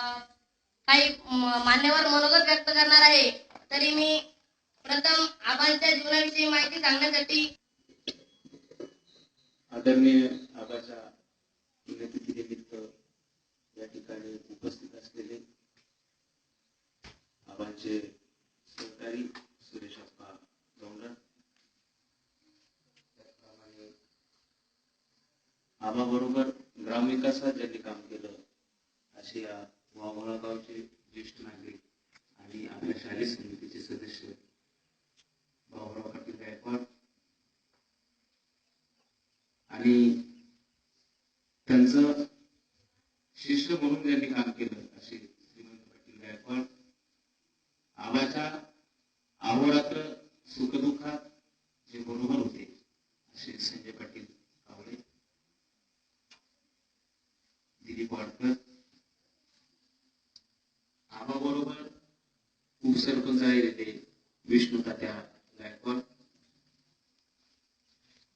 काही मान्यवर मनोगत व्यक्त करणार आहे. तरी मी प्रथम आबांच्या जीवनाविषयी माहिती सांगण्यासाठी आदरणीय आबाच्या पुण्यतिथीनिमित्त या ठिकाणी उपस्थित असलेले आबांचे सहकारी सुरेश अप्पा गौंडर त्याचप्रमाणे आबाबरोबर ग्रामविकासात ज्यांनी काम केलं अशी या वाघोळा गावचे ज्येष्ठ नागरिक आणि आपल्या शालेय समितीचे सदस्य भाऊराव पाटील गायकवाड आणि त्यांचं शिष्य म्हणून त्यांनी काम केलं असे श्रीमंत पाटील गायकवाड आबाच्या अहोरात्र सुखदुःखात जे बरोबर होते असे संजय पाटील कावळे दिलीप वाडकर आबाबरोबर उपसरपंच आहे ते विष्णू तात्या गायकवाड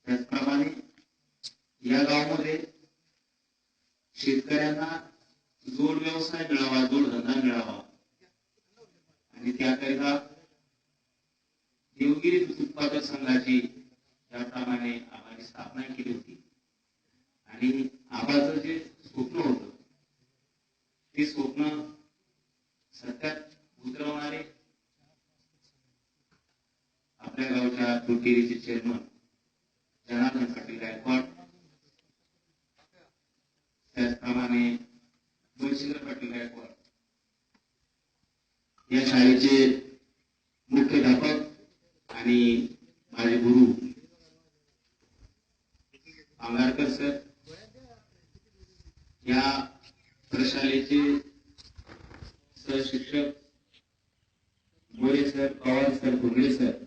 त्याचप्रमाणे या गावामध्ये शेतकऱ्यांना जोड व्यवसाय मिळावा जोडधंदा मिळावा. आणि त्याकरिता देवगिरी दूध उत्पादक संघाची त्याप्रमाणे आम्हाला स्थापना केली होती. आणि आबाचं जे स्वप्न होत ते स्वप्न सत्यात उतरवणारे आपल्या गावच्या चेअरमन जनार्दन पाटील गायकवाड त्याचप्रमाणे बळशीधर पाटील गायकवाड या शाळेचे मुख्याध्यापक आणि माझे गुरु. आंगारकर सर. या प्रशालेचे सहशिक्षक. More sir Pawar sir Bhugale sir.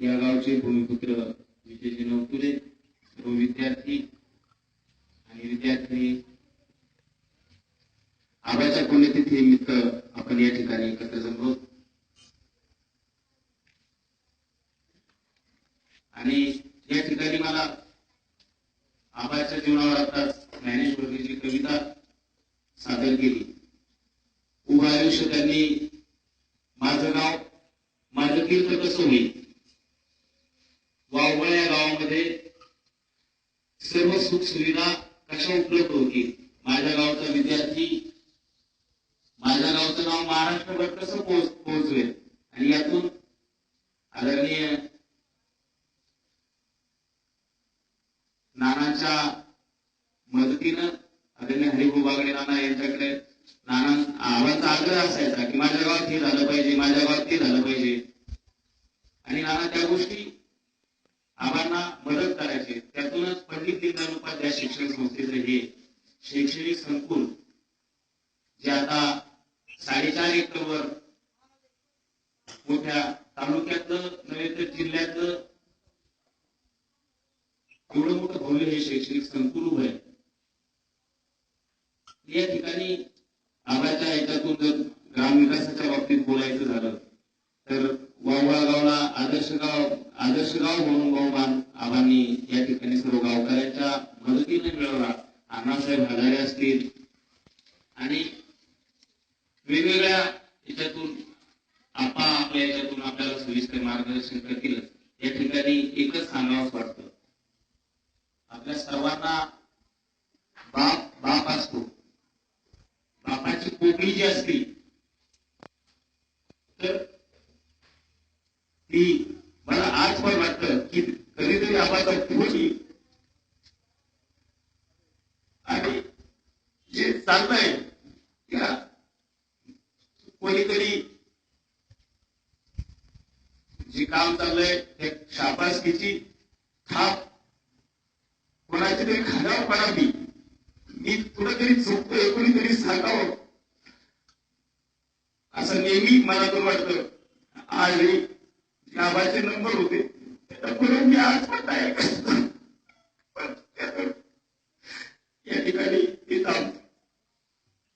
या गावचे भूमिपुत्र विजय नवतुरे सर्व विद्यार्थी आणि विद्यार्थी आबाच्या पुण्यतिथी निमित्त आपण या ठिकाणी एकत्र जमलो. आणि या ठिकाणी मला आबाच्या जीवनावर आता ज्ञानेश्वरीची कविता सादर केली. उभं आयुष्य त्यांनी माझं गाव माझं कीर्त कसं होईल? गावामध्ये सर्व सुख सुविधा कशा उपलब्ध होतील? माझ्या गावचा विद्यार्थी माझ्या गावचं नाव महाराष्ट्रभर कसं पोहोच पोहोचवेल? आणि यातून आदरणीय नानांच्या मदतीनं आदरणीय हरिभाऊ बागडे नाना यांच्याकडे नाना आवांचा आग्रह असायचा की माझ्या गावात हे झालं पाहिजे माझ्या गावात ते झालं पाहिजे. आणि नाना त्या गोष्टी आबांना मदत करायची. त्यातूनच पंडित दीनदयाल उपाध्याय शिक्षण संस्थेचं हे शैक्षणिक संकुल जे आता साडेचार एकरवर मोठ्या तालुक्यातलं नव्हे तर जिल्ह्यातलं एवढं मोठं भव्य हे शैक्षणिक संकुल उभं आहे. या ठिकाणी आबाच्या याच्यातून जर ग्रामविकासाच्या बाबतीत बोलायचं झालं तर वावळा गावला आदर्श गाव आदर्श गाव म्हणून बहुमान या ठिकाणी सर्व गावकऱ्यांच्या मदतीने मिळवला. अण्णासाहेब हजारे असतील. आणि वेगवेगळ्या याच्यातून आपा आपल्या याच्यातून आपल्याला सविस्तर मार्गदर्शन करतील या ठिकाणी एकच सांगावंच वाटतं. आपल्या सर्वांना बाप बाप असतो. बापाची पोकळी जी असते तर ती मला आज पण वाटतं की कधीतरी आबाचा आणि जे चाललंय कोणीतरी जे काम चाललंय ते शाबासकीची थाप कोणाची तरी खाण्यावर पडावी मी कुठेतरी चुकतोय कोणीतरी सांगावं. असं नेहमी मनातून वाटतं. आज शाबाचे नंबर होते. त्याच्यापुढे मी आज पण